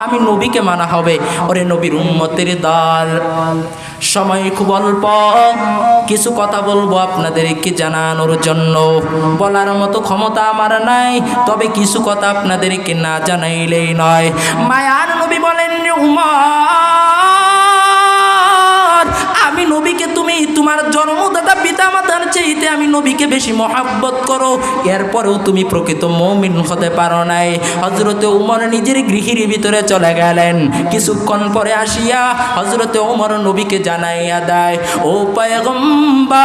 আমি নবীকে মানা হবে। ওরে নবীর উম্মতের দল। সময় খুব অল্প। কিছু কথা বলব আপনাদেরকে জানানোর জন্য। বলার মতো ক্ষমতা আমার নাই, তবে কিছু কথা আপনাদেরকে না জানাইলেই নয়। মায়ার নবী বলেন উমর আমি নবীকে বেশি মহাব্বত করো, এরপরেও তুমি প্রকৃত মৌমিন হতে পারো নাই। হজরতে উমর নিজের গৃহের ভিতরে চলে গেলেন। কিছুক্ষণ পরে আসিয়া হজরতে উমর নবীকে জানাইয়া দেয়, ও পয়গম্বর,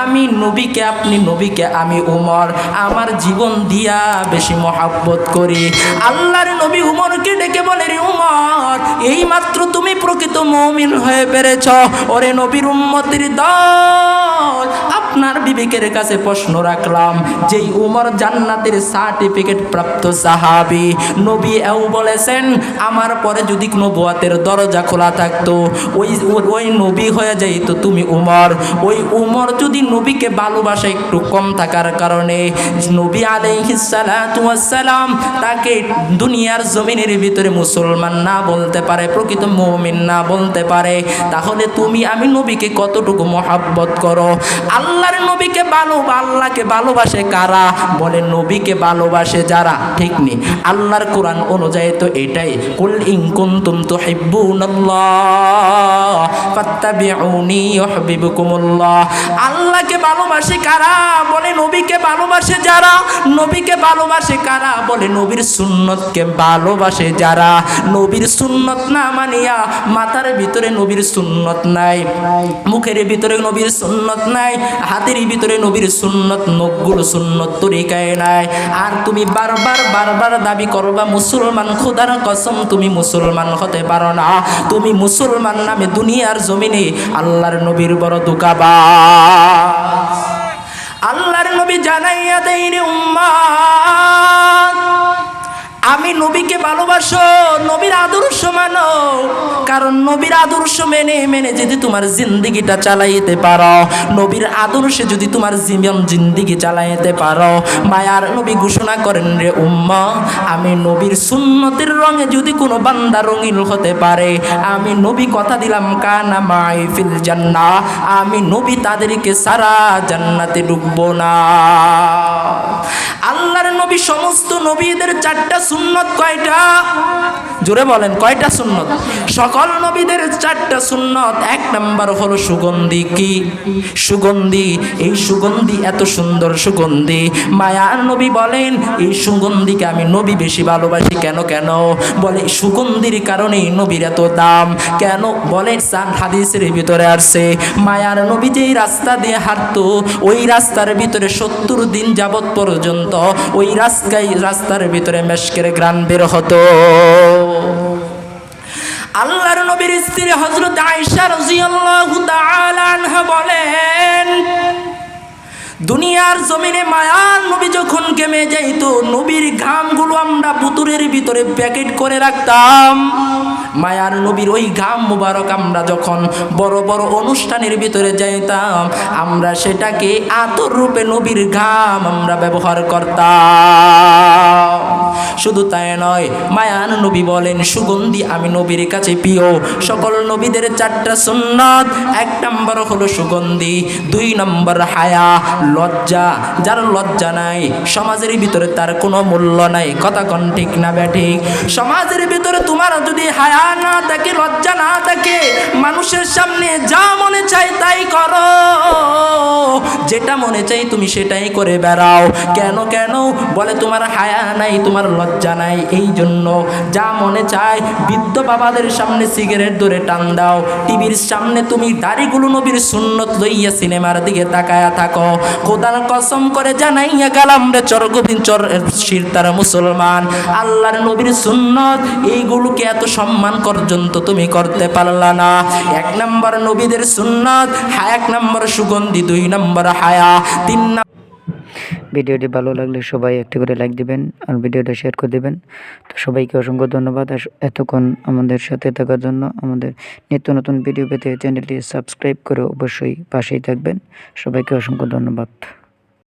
আমি নবীকে, আপনি নবীকে, আমি উমর, আমার জীবন দিয়া বেশি মহাব্বত করি। আল্লাহর নবী উমরকে মমিন হয়ে পেরেছ। ওরে নবীর উম্মতির দল, আপনার বিবেকের কাছে প্রশ্ন রাখলাম, যেই উমর জান্নাতের সার্টিফিকেট প্রাপ্ত সাহাবি, নবী এও বলেছেন, আমার পরে যদি কোনো বোয়াতের দরজা খোলা থাকতো, ওই ওই নবী হয়ে যাইতো তুমি উমর। ওই উমর যদি নবীকে ভালোবাসা একটু কম থাকার কারণে, নবী আলাইহিসালাম তাকে দুনিয়ার জমিনের ভিতরে মুসলমান না বলতে পারে, প্রকৃত মমিন না বলতে পারে। তাহলে তুমি আমি নবীকে কতটুকু মহাব্বত করো? আল্লাহর নবীকে ভালো আল্লাহকে ভালোবাসে কারা? বলে নবীকে ভালোবাসে যারা, ঠিক নেই আল্লাহর কোরআন অনুযায়ী তো এটাই। কুল ইন কুনতুম তুহিব্বুনাল্লাহ, ফাত্তাবিউনি ইউহিব্বুকুমুল্লাহ। আল্লাহকে ভালোবাসে কারা? বলে নবীকে ভালোবাসে যারা। নবীকে ভালোবাসে কারা? বলে নবীর সুন্নতকে ভালোবাসে যারা। নবীর সুন্নত না মানিয়া মাথার ভিতরে নবীর সুন্নত নাই। মুখের ভিতরে নবীর সুন্নত নাই। হাতের ভিতরে নবীর সুন্নত, নখগুলো সুন্নত তরিকায় নাই। আর তুমি বারবার বারবার দাবি করবা, মুসলমান খুদার কসম, তুমি মুসলমান হতে পারো না। তুমি মুসলমান নামে দুনিয়ার জমিনে আল্লাহর নবীর বড় দুকাবা আল্লাহর নবী জানাইয়া দেয়নি উম্মা আমি নবীকে ভালোবাসো, নবীর আদর্শ মানো। কারণ নবীর আদর্শ মেনে মেনে যদি তোমার জিন্দিগিটা চালাইতে পারো, নবীর আদর্শে যদি তোমার জীবন জিন্দিগি চালাইতে পারো, মায়ার নবী ঘোষণা করেন রে উম্মা, আমি নবীর সুন্নতের রঙে যদি কোনো বান্দা রঙিন হতে পারে, আমি নবী কথা দিলাম, কানা মাই ফিল জান্না আমি নবী তাদেরকে সারা জান্নাতে ডুববো না। আল্লাহর নবী সমস্ত নবীদের চারটা সুন্নত কয়টা? জোরে বলেন, কয়টা সুন্নত? সকল নবীদের চারটা সুন্নত, এক নাম্বার হলো সুগন্ধি কি? সুগন্ধি, এই সুগন্ধি এত সুন্দর সুগন্ধি। মায়ার নবী বলেন, এই সুগন্ধিকে আমি নবী বেশি ভালোবাসি কেন কেন? বলে, সুগন্ধির কারণেই নবীর এত দাম। কেন? বলে সান হাদিসের ভিতরে আসছে, মায়ার নবী যেই রাস্তা দিয়ে হাঁটতো, ওই রাস্তার ভিতরে সত্তর দিন যাবৎ পর্যন্ত ওই রাস্তায়, রাস্তার ভিতরে মেশকের গ্রান বের হতো। আল্লাহর নবীর স্ত্রী হজরত আয়সা রাদিয়াল্লাহু তাআলা আনহা বলেন দুনিয়ার জমিনে মায়ার নবী যখন কেমে যাইতো, নবীর ঘামগুলো আমরা পুতুরের ভিতরে প্যাকেট করে রাখতাম। মায়ার নবীর ওই ঘাম মুবারক আমরা যখন বড় বড় অনুষ্ঠানের ভিতরে যাইতাম, আমরা সেটাকে আতর রূপে নবীর ঘাম আমরা ব্যবহার করতাম। শুধু তাই নয় মায়ান নবী বলেন, সুগন্ধি আমি নবীর কাছে প্রিয়। সকল নবীদের চারটা সুন্নত, এক নম্বর হলো সুগন্ধি, দুই নম্বর হায়া লজ্জা, যার লজ্জা নাই, সমাজের ভিতরে তার কোনো মূল্য নাই। কথা কোন ঠিক না ব্যাঠিক সমাজের ভিতরে তোমার যদি হায়া না থাকে, লজ্জা না থাকে, মানুষের সামনে যা মনে চাই তাই করো। যেটা মনে চাই তুমি সেটাই করে বেড়াও। কেন কেন? বলে তোমার হায়া নাই, তোমার লজ্জা নাই। এই জন্য যা মনে চায়, বৃদ্ধ বাবাদের সামনে সিগারেট ধরে টান দাও। টিভির সামনে তুমি দাড়িগুলো নবীর সুন্নত লইয়া সিনেমার দিকে তাকায়া থাকো। খোদার কসম করে জানাইয়া গেলাম রে চরগোবিন চর শির তারা মুসলমান। আল্লাহর নবীর সুন্নত, এইগুলোকে এত সম্মান পর্যন্ত তুমি করতে পারলা না। এক নম্বর নবীদের সুন্নত এক নম্বর সুগন্ধি, দুই নম্বর হায়া, তিন নম্বর ভিডিওটি ভালো লাগলে সবাই একটি করে লাইক দিবেন আর ভিডিওটা শেয়ার করে দেবেন। তো সবাইকে অসংখ্য ধন্যবাদ। আর এতক্ষণ আমাদের সাথে থাকার জন্য আমাদের নিত্য নতুন ভিডিও পেতে চ্যানেলটি সাবস্ক্রাইব করে অবশ্যই পাশেই থাকবেন। সবাইকে অসংখ্য ধন্যবাদ।